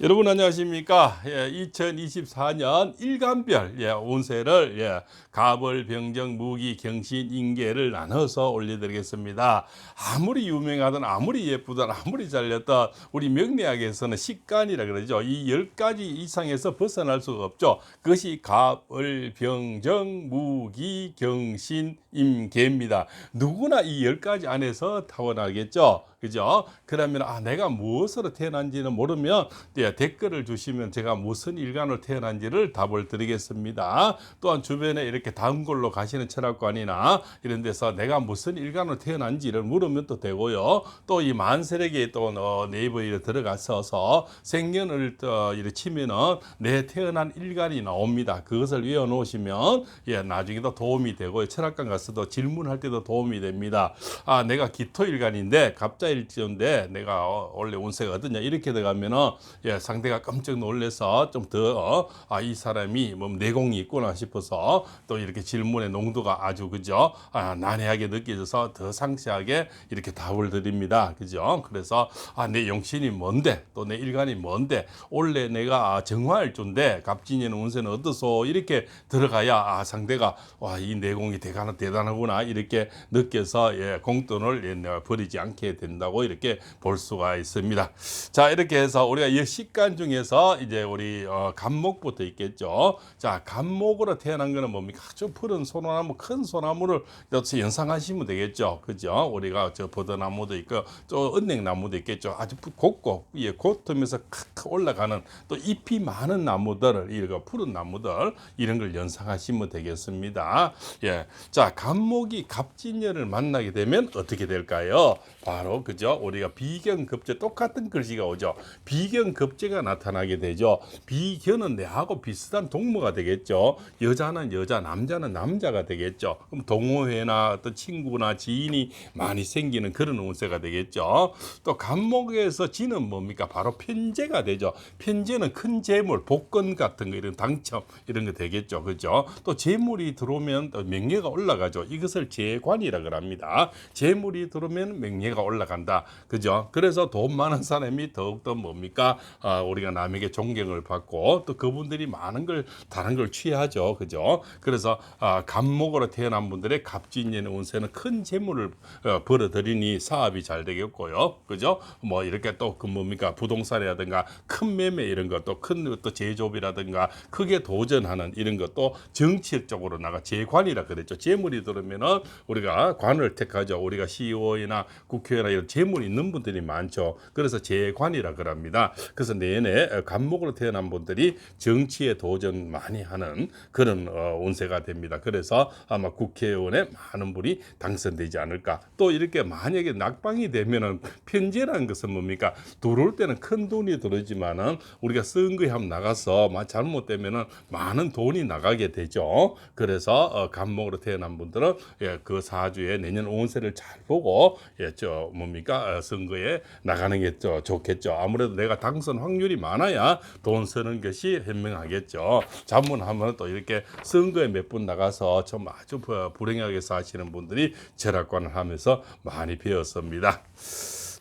여러분 안녕하십니까? 예, 2024년 일간별 예, 운세를 예, 갑을, 병정, 무기, 경신, 인계를 나눠서 올려드리겠습니다. 아무리 유명하든 아무리 예쁘든 아무리 잘렸던 우리 명리학에서는 식간이라 그러죠. 이 열 가지 이상에서 벗어날 수가 없죠. 그것이 갑을, 병정, 무기, 경신, 임계입니다. 누구나 이 열 가지 안에서 타고나겠죠. 그죠? 그러면 아 내가 무엇으로 태어난지는 모르면 예, 댓글을 주시면 제가 무슨 일간으로 태어난지를 답을 드리겠습니다. 또한 주변에 이렇게 다음 걸로 가시는 철학관이나 이런 데서 내가 무슨 일간으로 태어난지를 물으면 또 되고요. 또 이 만세력에 또 어, 네이버에 들어가서서 생년을 어, 이렇게 치면은 내 태어난 일간이 나옵니다. 그것을 외워 놓으시면 예, 나중에 도 도움이 되고요. 철학관 가서 도 질문할 때도 도움이 됩니다. 아, 내가 기토 일간인데 갑자일지인데 내가 어, 원래 운세가 어떠냐 이렇게 들어가면은 예, 상대가 깜짝 놀래서 좀 더 아, 이 사람이 뭐 내공이 있구나 싶어서 또 이렇게 질문의 농도가 아주 그죠? 아, 난해하게 느껴져서 더 상세하게 이렇게 답을 드립니다. 그죠? 그래서 아, 내 용신이 뭔데 또 내 일간이 뭔데 원래 내가 아, 정화일주인데 갑진년 운세는 어떠소 이렇게 들어가야 아, 상대가 와, 이 내공이 대단하, 대 단하구나 이렇게 느껴서 예, 공돈을 예, 버리지 않게 된다고 이렇게 볼 수가 있습니다. 자, 이렇게 해서 우리가 이 식간 중에서 이제 우리 어, 간목부터 있겠죠. 자, 간목으로 태어난 거는 뭡니까? 아주 푸른 소나무, 큰 소나무를 연상하시면 되겠죠. 그죠? 우리가 저 버드나무도 있고, 또 은행나무도 있겠죠. 아주 곱고, 예, 곧으면서 칵 올라가는 또 잎이 많은 나무들을, 이거 푸른 나무들, 이런 걸 연상하시면 되겠습니다. 예. 자, 간목이 갑진년을 만나게 되면 어떻게 될까요? 바로, 그죠? 우리가 비견급제 똑같은 글씨가 오죠. 비견급제가 나타나게 되죠. 비견은 내하고 비슷한 동무가 되겠죠. 여자는 여자, 남자는 남자가 되겠죠. 그럼 동호회나 어떤 친구나 지인이 많이 생기는 그런 운세가 되겠죠. 또 간목에서 지는 뭡니까? 바로 편제가 되죠. 편제는 큰 재물, 복권 같은 거 이런 당첨 이런 거 되겠죠. 그죠? 또 재물이 들어오면 또 명예가 올라가 죠. 이것을 재관이라 그럽니다. 재물이 들어오면 명예가 올라간다. 그죠? 그래서 돈 많은 사람이 더욱더 뭡니까? 아, 우리가 남에게 존경을 받고 또 그분들이 많은 걸 다른 걸 취하죠. 그죠? 그래서 아, 갑목으로 태어난 분들의 갑진년 운세는 큰 재물을 어, 벌어들이니 사업이 잘 되겠고요. 그죠? 뭐 이렇게 또 그 뭡니까? 부동산이라든가 큰 매매 이런 것도 큰또 제조업이라든가 크게 도전하는 이런 것도 정치적으로 나가 재관이라 그랬죠. 재물이 들으면은 우리가 관을 택하죠. 우리가 CEO나 국회의원이나 이런 재물이 있는 분들이 많죠. 그래서 재관이라 그럽니다. 그래서 내내 간목으로 태어난 분들이 정치에 도전 많이 하는 그런 어, 운세가 됩니다. 그래서 아마 국회의원에 많은 분이 당선되지 않을까. 또 이렇게 만약에 낙방이 되면은 편제라는 것은 뭡니까? 들어올 때는 큰 돈이 들어지만은 우리가 선거에 한번 나가서 막 잘못되면은 많은 돈이 나가게 되죠. 그래서 어, 간목으로 태어난 분 들은 예, 그 사주에 내년 운세를 잘 보고 예, 저 뭡니까 어, 선거에 나가는 게 저, 좋겠죠. 아무래도 내가 당선 확률이 많아야 돈 쓰는 것이 현명하겠죠. 자문하면 또 이렇게 선거에 몇 분 나가서 좀 아주 부- 불행하게 사시는 분들이 철학관을 하면서 많이 배웠습니다.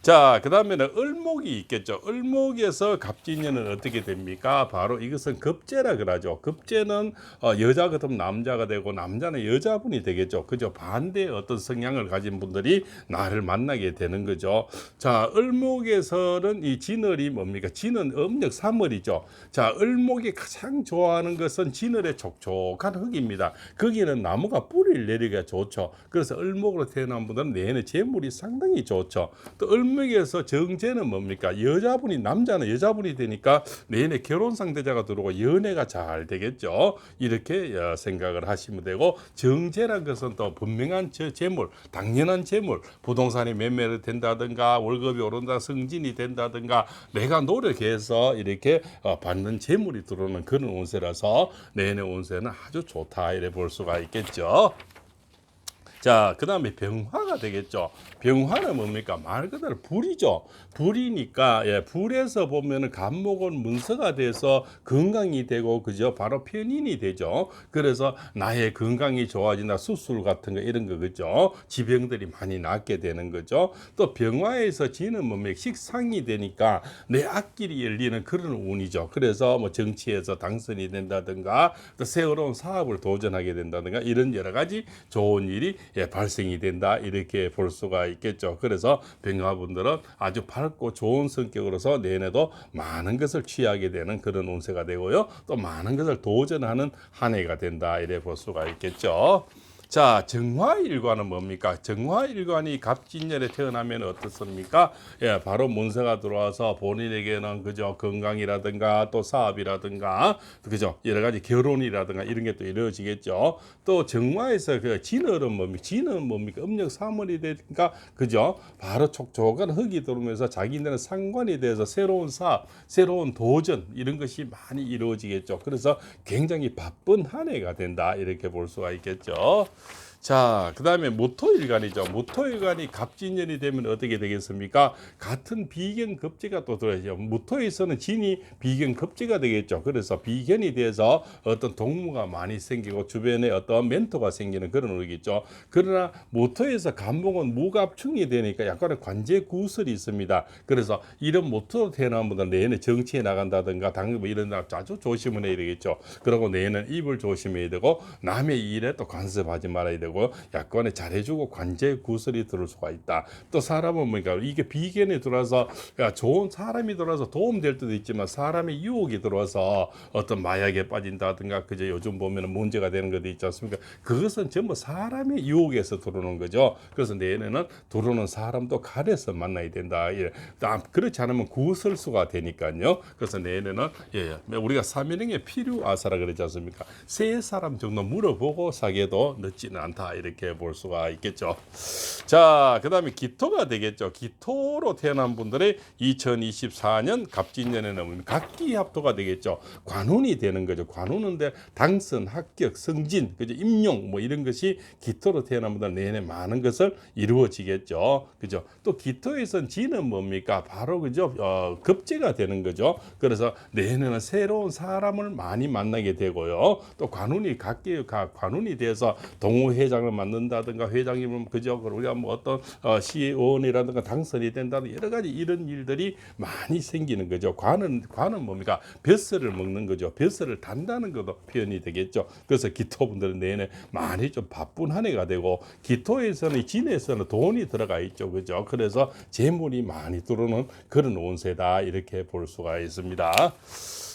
자, 그 다음에는 을목이 있겠죠. 을목에서 갑진년은 어떻게 됩니까? 바로 이것은 급제라 그러죠. 급제는 어, 여자 같으면 남자가 되고 남자는 여자분이 되겠죠. 그죠? 반대의 어떤 성향을 가진 분들이 나를 만나게 되는 거죠. 자, 을목에서는 이 진월이 뭡니까? 진은 음력 3월이죠. 자, 을목이 가장 좋아하는 것은 진월의 촉촉한 흙입니다. 거기는 나무가 뿌리를 내리기가 좋죠. 그래서 을목으로 태어난 분들은 내내 재물이 상당히 좋죠. 또 을목 에서 정제는 뭡니까? 여자분이 남자는 여자분이 되니까 내내 결혼 상대자가 들어오고 연애가 잘 되겠죠. 이렇게 어, 생각을 하시면 되고 정제란 것은 또 분명한 저 재물, 당연한 재물, 부동산이 매매를 된다든가 월급이 오른다, 승진이 된다든가 내가 노력해서 이렇게 어, 받는 재물이 들어오는 그런 운세라서 내내 운세는 아주 좋다 이래 볼 수가 있겠죠. 자, 그 다음에 병화가 되겠죠. 병화는 뭡니까? 말 그대로 불이죠. 불이니까, 예, 불에서 보면은 간목은 문서가 돼서 건강이 되고, 그죠? 바로 편인이 되죠. 그래서 나의 건강이 좋아진다, 수술 같은 거, 이런 거, 그죠? 지병들이 많이 낫게 되는 거죠. 또 병화에서 지는 뭡니까? 식상이 되니까 내 앞길이 열리는 그런 운이죠. 그래서 뭐 정치에서 당선이 된다든가, 또 새로운 사업을 도전하게 된다든가, 이런 여러 가지 좋은 일이 예, 발생이 된다 이렇게 볼 수가 있겠죠. 그래서 병화분들은 아주 밝고 좋은 성격으로서 내내도 많은 것을 취하게 되는 그런 운세가 되고요. 또 많은 것을 도전하는 한 해가 된다 이래 볼 수가 있겠죠. 자, 정화일관은 뭡니까? 정화일관이 갑진년에 태어나면 어떻습니까? 예, 바로 문서가 들어와서 본인에게는 그죠 건강이라든가 또 사업이라든가 그죠 여러 가지 결혼이라든가 이런 게 또 이루어지겠죠. 또 정화에서 그 진월은 뭡니까? 진은 뭡니까? 음력 사물이 되니까 그죠? 바로 촉촉한 흙이 들어오면서 자기네는 상관이 돼서 새로운 사업, 새로운 도전 이런 것이 많이 이루어지겠죠. 그래서 굉장히 바쁜 한 해가 된다 이렇게 볼 수가 있겠죠. 자, 그 다음에 모토일간이죠. 모토일간이 갑진년이 되면 어떻게 되겠습니까? 같은 비견 급제가 또 들어야죠. 모토에서는 진이 비견 급제가 되겠죠. 그래서 비견이 돼서 어떤 동무가 많이 생기고 주변에 어떤 멘토가 생기는 그런 의겠죠. 그러나 모토에서 간목은 무갑충이 되니까 약간의 관제 구설이 있습니다. 그래서 이런 모토로 태어난 분들 내년에 정치에 나간다든가 당근 뭐 이런 날 자주 조심을 해야 되겠죠. 그리고 내년은 입을 조심해야 되고 남의 일에 또 간섭하지 말아야 되고 약간의 잘해주고 관제 구설이 들을 수가 있다. 또 사람은 뭐니까 이게 비견에 들어와서 야, 좋은 사람이 들어와서 도움될 때도 있지만 사람의 유혹이 들어와서 어떤 마약에 빠진다든가 그저 요즘 보면은 문제가 되는 것도 있지 않습니까? 그것은 전부 사람의 유혹에서 들어오는 거죠. 그래서 내년에는 들어오는 사람도 가려서 만나야 된다. 예. 아, 그렇지 않으면 구설수가 되니까요. 그래서 내년에는 예, 예. 우리가 사면행에 필요아사라 그러지 않습니까? 세 사람 정도 물어보고 사게도 늦지는 않다 이렇게 볼 수가 있겠죠. 자, 그 다음에 기토가 되겠죠. 기토로 태어난 분들의 2024년 갑진년에는 각기 합토가 되겠죠. 관운이 되는 거죠. 관운인데 당선, 합격, 승진, 그죠? 임용 뭐 이런 것이 기토로 태어난 분들 내내 많은 것을 이루어지겠죠. 그죠? 또 기토에선 지는 뭡니까? 바로 그죠? 어, 급제가 되는 거죠. 그래서 내년에는 새로운 사람을 많이 만나게 되고요. 또 관운이 각기 각 관운이 돼서 동호회 장을 만든다든가 회장님은 그죠? 우리가 뭐 어떤 어, 시의원이라든가 당선이 된다든 여러 가지 이런 일들이 많이 생기는 거죠. 관은 관은 뭡니까? 벼슬을 먹는 거죠. 벼슬을 단다는 것도 표현이 되겠죠. 그래서 기토분들은 내내 많이 좀 바쁜 한 해가 되고 기토에서는 진에서는 돈이 들어가 있죠. 그죠? 그래서 재물이 많이 들어오는 그런 운세다 이렇게 볼 수가 있습니다.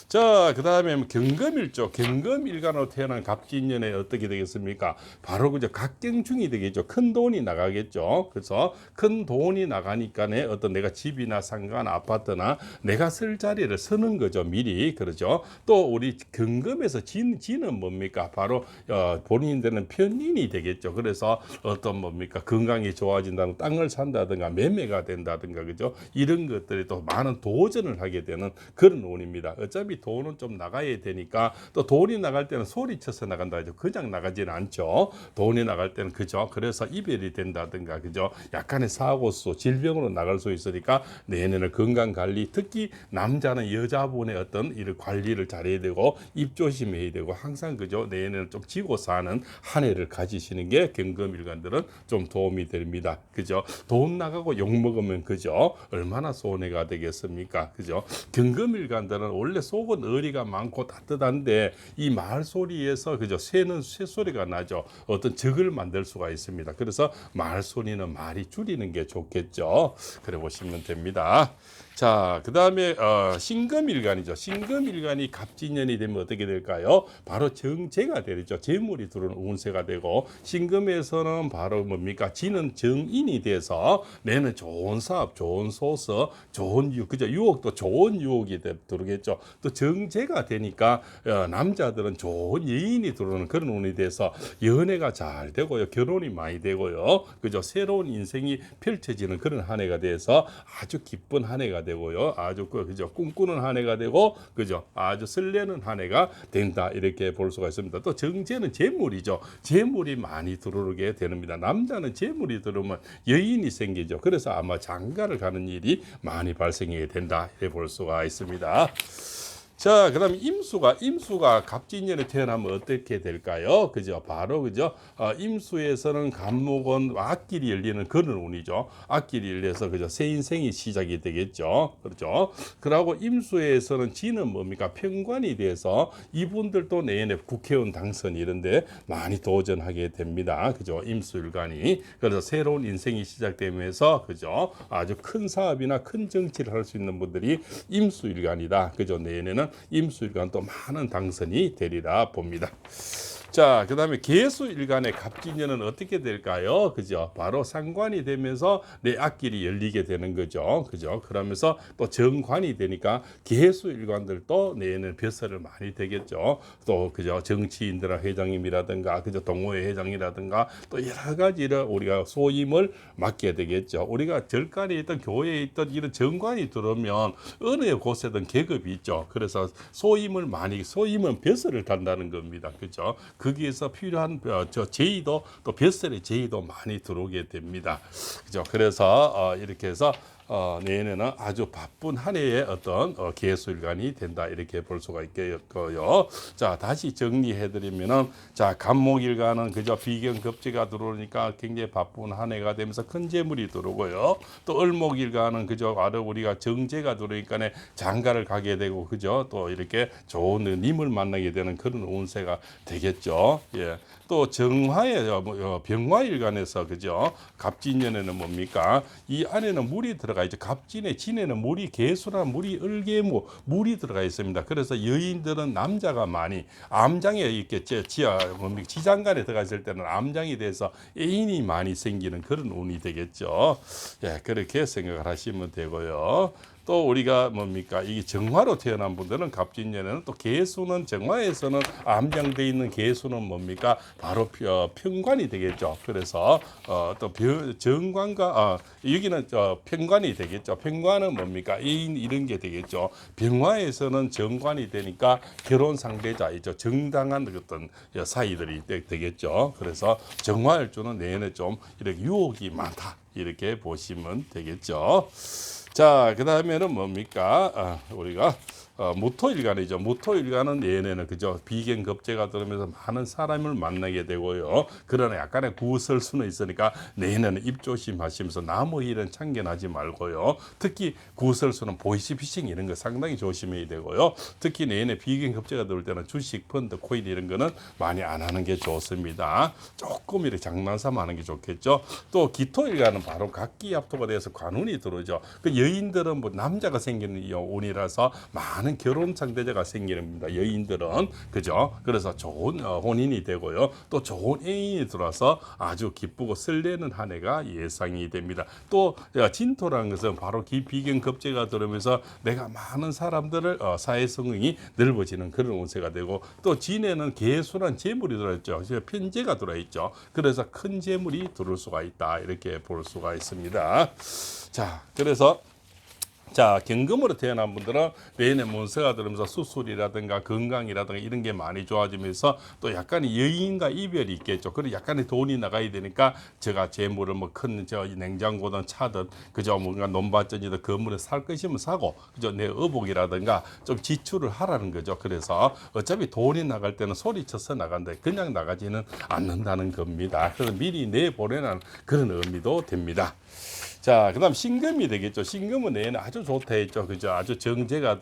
자, 그 다음에 경금일죠. 경금일간으로 태어난 갑진년에 어떻게 되겠습니까? 바로 그저 각경중이 되겠죠. 큰 돈이 나가겠죠. 그래서 큰 돈이 나가니까네 어떤 내가 집이나 상가나 아파트나 내가 쓸 자리를 쓰는 거죠. 미리. 그러죠. 또 우리 경금에서 진, 진은 뭡니까? 바로 어, 본인들은 편인이 되겠죠. 그래서 어떤 뭡니까? 건강이 좋아진다는 땅을 산다든가 매매가 된다든가 그죠? 이런 것들이 또 많은 도전을 하게 되는 그런 운입니다. 어차피 돈은 좀 나가야 되니까 또 돈이 나갈 때는 소리쳐서 나간다 하죠. 그냥 나가지는 않죠. 돈이 나갈 때는 그죠. 그래서 이별이 된다든가 그죠. 약간의 사고수, 질병으로 나갈 수 있으니까 내년에는 건강 관리, 특히 남자는 여자분의 어떤 이를 관리를 잘해야 되고 입 조심해야 되고 항상 그죠. 내년에는 좀 지고 사는 한 해를 가지시는 게 경금일관들은 좀 도움이 됩니다. 그죠. 돈 나가고 욕 먹으면 그죠. 얼마나 손해가 되겠습니까? 그죠. 경금일관들은 원래 속은 의리가 많고 따뜻한데 이 말 소리에서 그죠 새는 새 소리가 나죠. 어떤 적을 만들 수가 있습니다. 그래서 말 소리는 말이 줄이는 게 좋겠죠. 그래 보시면 됩니다. 자, 그 다음에 어, 신금일간이죠. 신금일간이 갑진년이 되면 어떻게 될까요? 바로 정제가 되죠. 재물이 들어오는 운세가 되고 신금에서는 바로 뭡니까? 지는 정인이 돼서 내는 좋은 사업, 좋은 소서, 좋은 유, 그죠? 유혹도 좋은 유혹이 되, 들어오겠죠. 또 정제가 되니까 어, 남자들은 좋은 여인이 들어오는 그런 운이 돼서 연애가 잘 되고요. 결혼이 많이 되고요. 그죠? 새로운 인생이 펼쳐지는 그런 한 해가 돼서 아주 기쁜 한 해가 되고 되고요. 아주 그 그죠 꿈꾸는 한 해가 되고 그죠 아주 설레는 한 해가 된다 이렇게 볼 수가 있습니다. 또 정제는 재물이죠. 재물이 많이 들어오게 됩니다. 남자는 재물이 들어오면 여인이 생기죠. 그래서 아마 장가를 가는 일이 많이 발생하게 된다 이렇게 볼 수가 있습니다. 자, 그 다음에 임수가 임수가 갑진년에 태어나면 어떻게 될까요? 그죠? 바로 그죠? 어, 임수에서는 간목은 앞길이 열리는 그런 운이죠. 앞길이 열려서 그죠? 새 인생이 시작이 되겠죠. 그렇죠? 그러고 임수에서는 지는 뭡니까? 평관이 돼서 이분들도 내년에 국회의원 당선 이런데 많이 도전하게 됩니다. 그죠? 임수일간이 그래서 새로운 인생이 시작되면서 그죠? 아주 큰 사업이나 큰 정치를 할 수 있는 분들이 임수일간이다. 그죠? 내년에는 임수일간 또 많은 당선이 되리라 봅니다. 자, 그 다음에 개수일간의 갑진년은 어떻게 될까요? 그죠? 바로 상관이 되면서 내 앞길이 열리게 되는 거죠. 그죠? 그러면서 또 정관이 되니까 개수일관들도 내에는 벼슬을 많이 되겠죠. 또 그죠? 정치인들 회장님이라든가 그죠? 동호회 회장이라든가 또 여러 가지를 우리가 소임을 맡게 되겠죠. 우리가 절간에 있던 교회에 있던 이런 정관이 들어오면 어느 곳에든 계급이 있죠. 그래서 소임을 많이 소임은 벼슬을 단다는 겁니다. 그죠? 거기에서 필요한 어, 저 제의도 또 벼슬의 제의도 많이 들어오게 됩니다. 그죠? 그래서 어, 이렇게 해서 어, 내년에는 아주 바쁜 한 해의 어떤 어, 개수일간이 된다 이렇게 볼 수가 있겠고요. 자 다시 정리해드리면은 자 간목일간은 그저 비경급제가 들어오니까 굉장히 바쁜 한 해가 되면서 큰 재물이 들어오고요. 또 을목일간은 그저 아래 우리가 정제가 들어오니까 장가를 가게 되고 그죠. 또 이렇게 좋은 님을 만나게 되는 그런 운세가 되겠죠. 예. 또 정화의 어, 뭐, 어, 병화일간에서 그죠. 갑진년에는 뭡니까? 이 안에는 물이 들어 가 있죠. 갑진의 진에는 물이 개수나 물이 을개무 물이 들어가 있습니다. 그래서 여인들은 남자가 많이 암장에 이렇게 지- 지하 뭡니까? 지장간에 들어가 있을 때는 암장이 돼서 애인이 많이 생기는 그런 운이 되겠죠. 예, 그렇게 생각을 하시면 되고요. 또 우리가 뭡니까 이게 정화로 태어난 분들은 갑진년에는 또 개수는 정화에서는 암장돼 있는 개수는 뭡니까 바로 어, 평관이 되겠죠. 그래서 어, 또 벼- 정관과 어, 여기는 저 평관이 되겠죠. 평관은 뭡니까 애인 이런 게 되겠죠. 병화에서는 정관이 되니까 결혼 상대자이죠. 정당한 어떤 사이들이 되- 되겠죠. 그래서 정화일주는 내내 좀 이렇게 유혹이 많다 이렇게 보시면 되겠죠. 자, 그 다음에는 뭡니까? 아, 우리가 어, 무토일간이죠. 무토일간은 내내는 그죠. 비견 급제가 들으면서 많은 사람을 만나게 되고요. 그러나 약간의 구설 수는 있으니까 내내는 입조심하시면서 나무 일은 참견하지 말고요. 특히 구설 수는 보이시 피싱 이런 거 상당히 조심해야 되고요. 특히 내내 비견 급제가 들을 때는 주식, 펀드, 코인 이런 거는 많이 안 하는 게 좋습니다. 조금 이렇게 장난삼아 하는 게 좋겠죠. 또 기토일간은 바로 각기압토가 돼서 관운이 들어오죠. 그 여인들은 뭐 남자가 생기는 이 운이라서 많은 결혼 상대자가 생기는 겁니다. 여인들은 그죠? 그래서 좋은 어, 혼인이 되고요. 또 좋은 애인이 들어와서 아주 기쁘고 설레는 한 해가 예상이 됩니다. 또 어, 진토라는 것은 바로 기 비견급제가 들어오면서 내가 많은 사람들을 어, 사회 성능이 넓어지는 그런 운세가 되고 또 진에는 개수란 재물이 들어있죠. 편제가 들어있죠. 그래서 큰 재물이 들어올 수가 있다 이렇게 볼 수가 있습니다. 자, 그래서 자, 경금으로 태어난 분들은 내내 문서가 들으면서 수술이라든가 건강이라든가 이런 게 많이 좋아지면서 또 약간의 여인과 이별이 있겠죠. 그리고 약간의 돈이 나가야 되니까 제가 재물을 뭐 큰 저 냉장고든 차든 그저 뭔가 논밭전이든 건물을 살 것이면 사고 그저 내 의복이라든가 좀 지출을 하라는 거죠. 그래서 어차피 돈이 나갈 때는 소리쳐서 나간다. 그냥 나가지는 않는다는 겁니다. 그래서 미리 내보내는 그런 의미도 됩니다. 자, 그 다음 신금이 되겠죠. 신금은 내는 아주 좋다 했죠. 그죠? 아주 정제가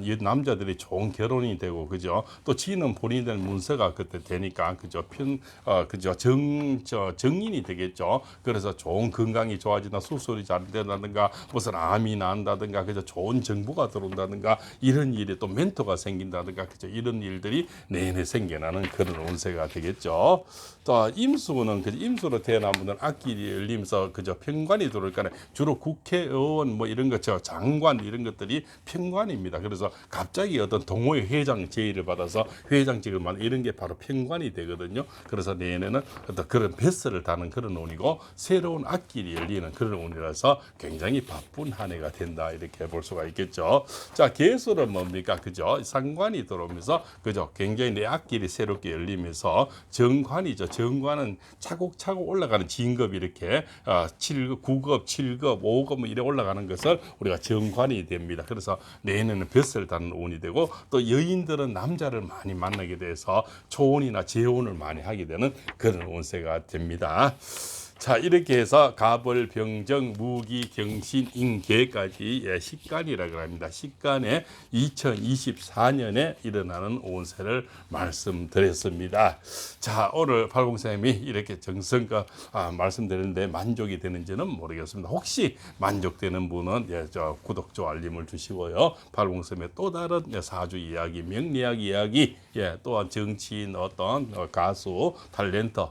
이 남자들이 좋은 결혼이 되고 그죠? 또 지는 본인들 문서가 그때 되니까 그죠? 편 어, 그죠? 정, 저, 정인이 되겠죠. 그래서 좋은 건강이 좋아진다, 수술이 잘 된다든가 무슨 암이 난다든가 그죠? 좋은 정보가 들어온다든가 이런 일이 또 멘토가 생긴다든가 그죠? 이런 일들이 내내 생겨나는 그런 운세가 되겠죠. 또 임수는 그 임수로 태어난 분들은 앞길이 열리면서? 평 평관이 들어올까요? 주로 국회의원 뭐 이런 것저 장관 이런 것들이 평관입니다. 그래서 갑자기 어떤 동호회 회장 제의를 받아서 회장직을 만 이런 게 바로 평관이 되거든요. 그래서 내년에는 어떤 그런 베스를 다는 그런 운이고 새로운 앞길이 열리는 그런 운이라서 굉장히 바쁜 한 해가 된다 이렇게 볼 수가 있겠죠. 자 개수는 뭡니까 그죠? 상관이 들어오면서 그죠? 굉장히 내 앞길이 새롭게 열리면서 정관이죠. 정관은 차곡차곡 올라가는 진급이 이렇게 어, 7급, 9급, 7급, 5급 뭐 이래 올라가는 것을 우리가 정관이 됩니다. 그래서 내년에는 벼슬 다는 운이 되고 또 여인들은 남자를 많이 만나게 돼서 초혼이나 재혼을 많이 하게 되는 그런 운세가 됩니다. 자 이렇게 해서 가벌, 병정, 무기, 경신, 인계까지 예, 식간이라고 합니다. 식간에 2024년에 일어나는 운세를 말씀드렸습니다. 자 오늘 팔공쌤이 이렇게 정성껏 아, 말씀드렸는데 만족이 되는지는 모르겠습니다. 혹시 만족되는 분은 예, 저 구독, 조 알림을 주시고요. 팔공쌤의 또 다른 예, 사주 이야기, 명리학 이야기, 예, 또한 정치인 어떤 어, 가수,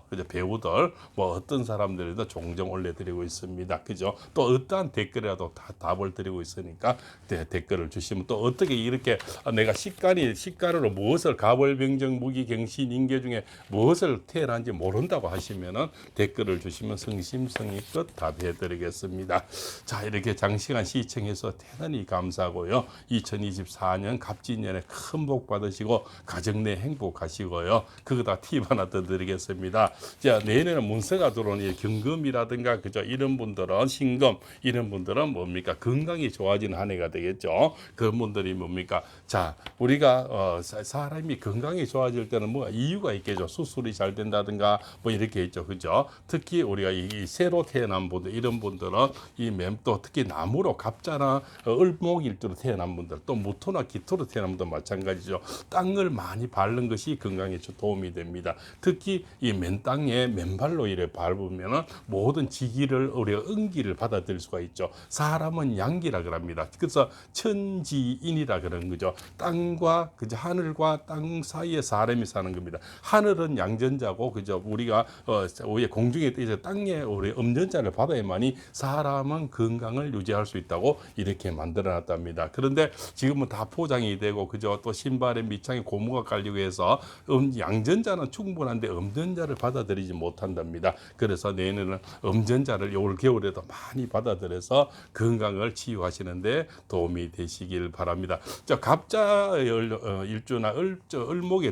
그죠 배우들 뭐 어떤 사람들 에도 종종 올려드리고 있습니다. 그죠? 또 어떠한 댓글이라도 다 답을 드리고 있으니까 네, 댓글을 주시면 또 어떻게 이렇게 아, 내가 식간이 식간으로 무엇을 가벌병정 무기 경신 인계 중에 무엇을 태어난지 모른다고 하시면은 댓글을 주시면 성심성의껏 답해드리겠습니다. 자 이렇게 장시간 시청해서 대단히 감사하고요. 2024년 갑진년에 큰 복 받으시고 가정 내 행복하시고요. 그거 다 팁 하나 더 드리겠습니다. 자 내년에는 문서가 들어오니 경 금이라든가 그죠 이런 분들은 신금 이런 분들은 뭡니까 건강이 좋아지는 한 해가 되겠죠. 그런 분들이 뭡니까 자 우리가 어, 사- 사람이 건강이 좋아질 때는 뭐 이유가 있겠죠. 수술이 잘 된다든가 뭐 이렇게 있죠. 그죠? 특히 우리가 이, 이 새로 태어난 분들 이런 분들은 이 맴도 특히 나무로 갑자나 어, 을목일두로 태어난 분들 또 무토나 기토로 태어난 분들 마찬가지죠. 땅을 많이 밟는 것이 건강에 좀 도움이 됩니다. 특히 이 맨 땅에 맨발로 이래 밟으면 은 모든 지기를 우리가 은기를 받아들일 수가 있죠. 사람은 양기라 그럽니다. 그래서 천지인이라 그러는 거죠. 땅과 그저 하늘과 땅 사이에 사람이 사는 겁니다. 하늘은 양전자고 그저 우리가 어 위에 공중에 떠 있어 땅에 우리 음전자를 받아야만이 사람은 건강을 유지할 수 있다고 이렇게 만들어 놨답니다. 그런데 지금은 다 포장이 되고 그저 또 신발에 밑창에 고무가 깔리고 해서 음, 양전자는 충분한데 음전자를 받아들이지 못한답니다. 그래서 내년에는 음전자를 올 겨울에도 많이 받아들여서 건강을 치유하시는데 도움이 되시길 바랍니다. 저 갑자 일- 어, 일주나 을,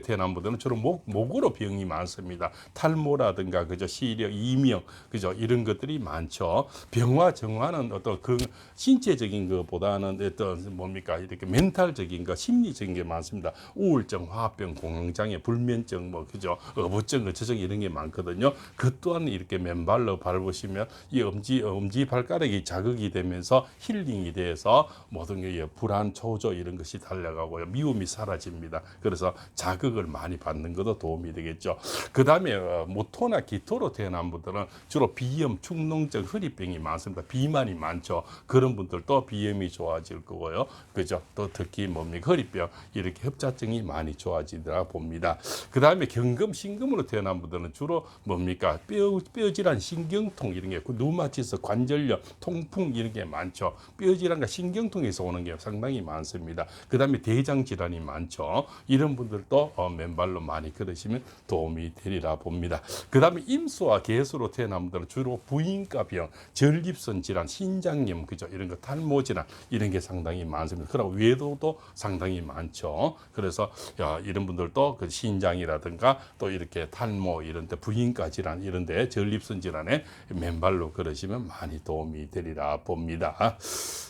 태어난 분들은 주로 목, 목으로 병이 많습니다. 탈모라든가 그저 시력, 이명, 그죠 이런 것들이 많죠. 병화 정화는 어떤 그 신체적인 것보다는 어떤 뭡니까 이렇게 멘탈적인 거, 심리적인 게 많습니다. 우울증, 화병, 공황장애, 불면증, 뭐 그죠 어부증, 어처증 이런 게 많거든요. 그 또한 이렇게 맨발로 밟으시면 이 엄지 엄지 발가락이 자극이 되면서 힐링이 돼서 모든 게 불안, 초조 이런 것이 달려가고요. 미움이 사라집니다. 그래서 자극을 많이 받는 것도 도움이 되겠죠. 그 다음에 모토나 기토로 태어난 분들은 주로 비염, 축농증, 허리병이 많습니다. 비만이 많죠. 그런 분들도 비염이 좋아질 거고요. 그죠? 또 특히 뭡니까 허리병 이렇게 협자증이 많이 좋아지더라 봅니다. 그 다음에 경금, 신금으로 태어난 분들은 주로 뭡니까 뼈 뼈질 환, 신경통 이런 게 누마티스, 관절염, 통풍 이런 게 많죠. 뼈 질환과 신경통에서 오는 게 상당히 많습니다. 그 다음에 대장 질환이 많죠. 이런 분들도 어, 맨발로 많이 걸으시면 도움이 되리라 봅니다. 그 다음에 임수와 개수로 태어난 분들은 주로 부인과 병, 전립선 질환, 신장염 그죠 이런 거 탈모 질환 이런 게 상당히 많습니다. 그리고 외도도 상당히 많죠. 그래서 야, 이런 분들도 그 신장이라든가 또 이렇게 탈모 이런 데 부인과 질환 이런 데 전립선 질환에 맨발로 걸으시면 많이 도움이 되리라 봅니다.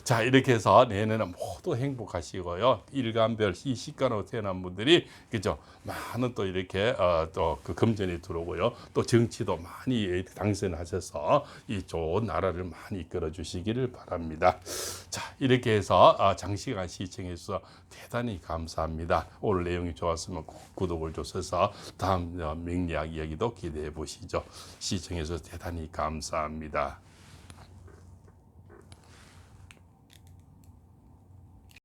자 이렇게 해서 내년에는 모두 행복하시고요. 일간별 이 시간으로 태어난 분들이 그죠 많은 또 이렇게 어, 또그 금전이 들어오고요. 또 정치도 많이 당선하셔서 이 좋은 나라를 많이 이끌어 주시기를 바랍니다. 자 이렇게 해서 아, 장시간 시청해 주셔서 대단히 감사합니다. 오늘 내용이 좋았으면 꼭 구독을 주셔서 다음 어, 명리학 이야기도 기대해 보시죠. 시청해 대단히 감사합니다.